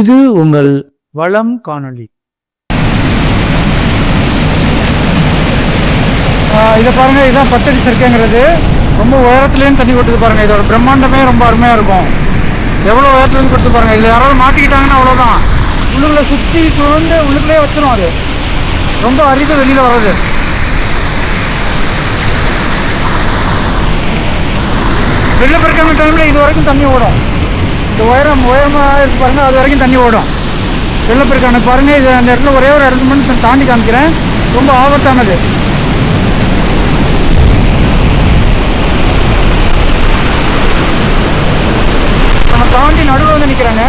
இது உங்கள் வளம் காணொளி. இதை பாருங்க இதுதான் பத்தடி சர்க்கைங்கிறது ரொம்ப உயரத்துலேருந்து தண்ணி கொடுத்து பாருங்க இதோட பிரம்மாண்டமே ரொம்ப அருமையாக இருக்கும். எவ்வளோ உயரத்துலேருந்து கொடுத்து பாருங்க இதில் யாராவது மாட்டிக்கிட்டாங்கன்னா அவ்வளோதான் உள்ளுக்குள்ள சுற்றி சுழந்து உள்ளுக்குள்ளே வச்சிடும் அது. ரொம்ப அரிது வெளியில் வர்றது. வெள்ளப்பெருக்கான டைமில் இது வரைக்கும் தண்ணி ஓடும். இந்த உயரம் உயரமாக இருக்கு பாருங்க அது வரைக்கும் தண்ணி ஓடும். வெள்ளப்பெருக்கான பாருங்கள் இது அந்த இடத்துல ஒரே ஒரு இடத்துல மட்டும் தாண்டி காமிக்கிறேன். ரொம்ப ஆபத்தானது. நம்ம தாண்டி நடுவில் வந்து நிற்கிறாங்க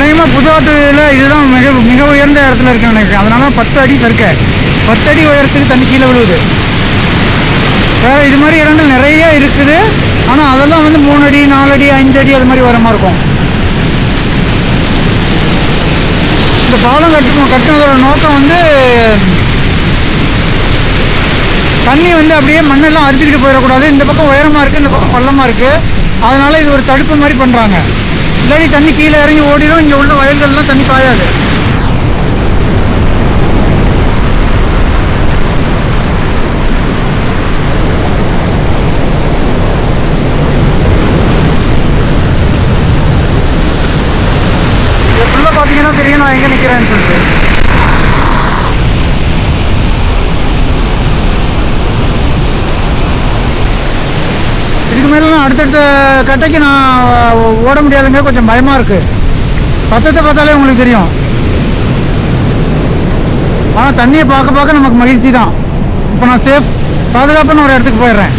அநேகமாக புதாத்துல இதுதான் மிக மிக உயர்ந்த இடத்துல இருக்குன்னு நினைக்கிறேன். அதனால பத்து அடி சறுக்க. பத்து அடி உயரத்துக்கு தண்ணி கீழே விழுவுது. வேற இது மாதிரி இடங்கள் நிறைய இருக்குது. ஆனால் அதெல்லாம் வந்து மூணு அடி நாலு அடி அஞ்சு அடி அது மாதிரி வர மாதிரி இருக்கும். இந்த பாலம் கட்டணும் கட்டினதோட நோக்கம் வந்து தண்ணி வந்து அப்படியே மண்ணெல்லாம் அரிச்சுக்கிட்டு போயிடக்கூடாது. இந்த பக்கம் உயரமாக இருக்குது இந்த பக்கம் பள்ளமாக இருக்குது அதனால இது ஒரு தடுப்பு மாதிரி பண்ணுறாங்க இல்லாட்டி தண்ணி கீழே இறங்கி ஓடிடும் இங்கே உள்ள வயல்கள்லாம் தண்ணி பாயாது. பார்த்தீங்கன்னா தெரியும் நான் எங்கே நிற்கிறேன்னு சொல்லி. மேலாம் அடுத்தடுத்த கட்டைக்கு நான் ஓட முடியாதுங்க. கொஞ்சம் பயமாக இருக்குது சத்தத்தை பார்த்தாலே உங்களுக்கு தெரியும். ஆனால் தண்ணியை பார்க்க பார்க்க நமக்கு மகிழ்ச்சி தான் இப்போ நான் சேஃப் பாதுகாப்பான ஒரு இடத்துக்கு போயிடுறேன்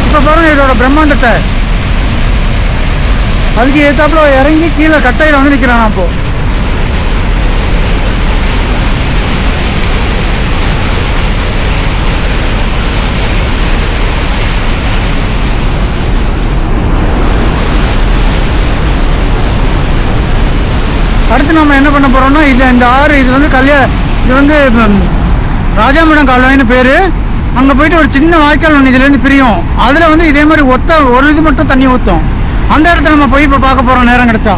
இப்போ பாருங்க இதோட பிரம்மாண்டத்தை. அதுக்கு ஏத்தாப்புல இறங்கி கீழே கட்டையில் வந்து நிற்கிறான் அப்போ அடுத்து நம்ம என்ன பண்ண போறோம்னா இது இந்த ஆறு இது வந்து கல்யா இது வந்து ராஜாமடம் கால்வாய்னு பேரு. அங்கே போயிட்டு ஒரு சின்ன வாய்க்கால் ஒன்று இதுலேருந்து பிரியும். அதில் வந்து இதே மாதிரி ஒத்த ஒரு இது மட்டும் தண்ணி ஊற்றும் அந்த இடத்துல நம்ம போய் இப்போ பார்க்க போகிறோம் நேரம் கிடைச்சா.